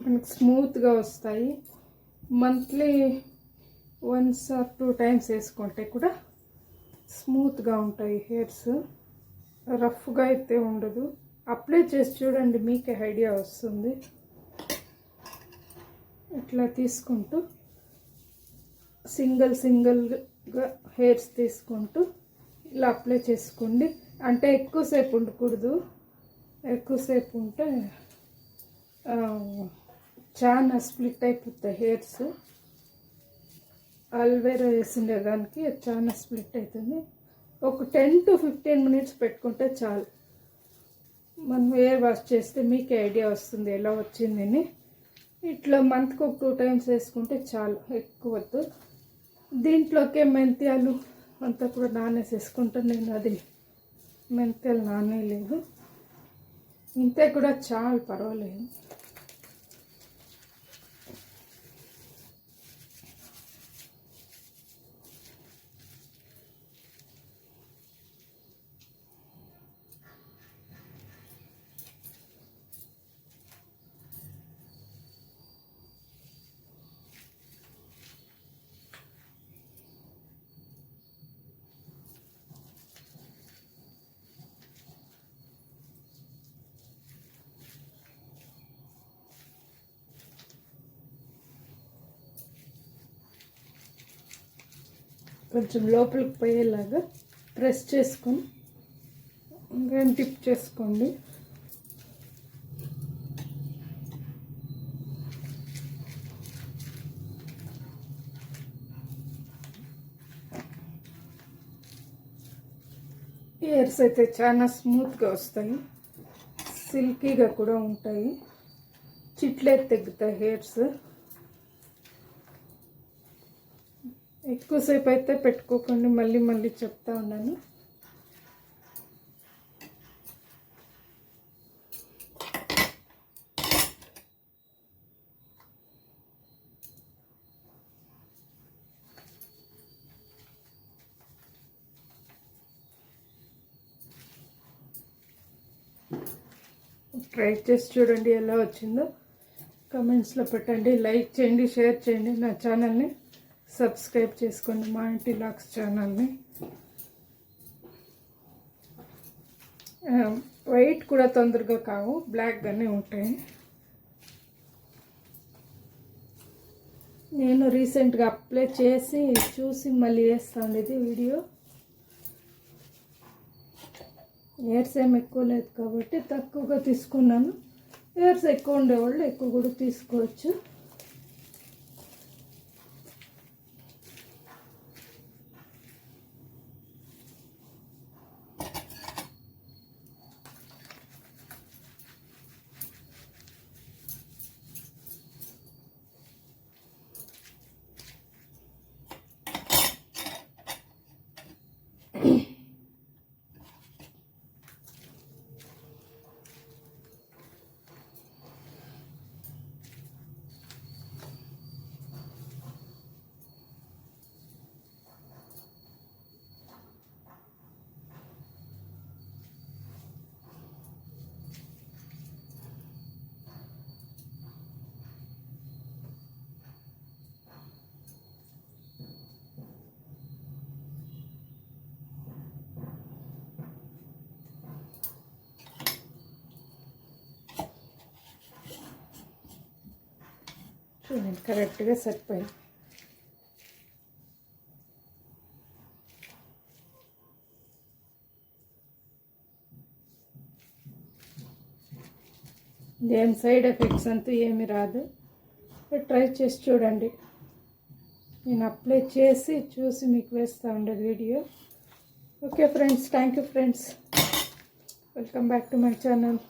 మనకు స్మూత్గా వస్తాయి. Monthly once or two times వేసుకుంటే కూడా స్మూత్గా ఉంటాయి హెయిర్స్. రఫ్గా అయితే ఉండదు. అప్లై చేసి చూడండి మీకే ఐడియా వస్తుంది. ఇట్లా తీసుకుంటూ సింగిల్ సింగిల్గా హెయిర్స్ తీసుకుంటూ ఇలా అప్లై చేసుకోండి. అంటే ఎక్కువసేపు ఉండకూడదు. ఎక్కువసేపు ఉంటే చాలా స్ప్లిట్ అయిపోతాయి హెయిర్స్. అల్వేరా వేసిండే దానికి చాలా స్ప్లిట్ అవుతుంది ఒక టెన్ టు ఫిఫ్టీన్ మినిట్స్ పెట్టుకుంటే చాలు. మనం హెయిర్ వాష్ చేస్తే మీకు ఐడియా వస్తుంది ఎలా వచ్చిందని ఇట్లా మంత్కి ఒక టూ టైమ్స్ వేసుకుంటే చాలు ఎక్కువ వద్దు. దీంట్లోకే మెంత్యాలు అంతా కూడా నానేసేసుకుంటాను నేను అది మెంత్యాలు నానేయలేదు. ఇంతే కూడా చాలు పర్వాలేదు. కొంచెం లోపలికి పోయేలాగా ప్రెస్ చేసుకొని ఇంకా టిప్ చేసుకోండి. హెయిర్స్ అయితే చాలా స్మూత్గా వస్తాయి. సిల్కీగా కూడా ఉంటాయి. చిట్లే తగ్గుతాయి హెయిర్స్ ఎక్కువసేపు అయితే పెట్టుకోకండి మళ్ళీ మళ్ళీ చెప్తా ఉన్నాను. ట్రై చేసి చూడండి ఎలా వచ్చిందో. కమెంట్స్లో పెట్టండి లైక్ చేయండి షేర్ చేయండి నా ఛానల్ని. సబ్స్క్రైబ్ చేసుకోండి మా ఇంటి లాక్స్ ఛానల్ని. Um, వైట్ కూడా తొందరగా కావు బ్లాక్గానే ఉంటాయి. నేను రీసెంట్గా అప్లై చేసి చూసి మళ్ళీ వేస్తాను ఇది వీడియో. ఇయర్స్ ఏం ఎక్కువ లేదు కాబట్టి తక్కువగా తీసుకున్నాను. ఇయర్స్ ఎక్కువ ఉండేవాళ్ళు ఎక్కువ కూడా తీసుకోవచ్చు. చూడండి కరెక్ట్గా సరిపోయింది. ఏం సైడ్ ఎఫెక్ట్స్ అంతా ఏమి రాదు. ట్రై చేసి చూడండి. నేను అప్లై చేసి చూసి మీకు వేస్తూ ఉండే video. Okay friends thank you friends. Welcome back to my channel.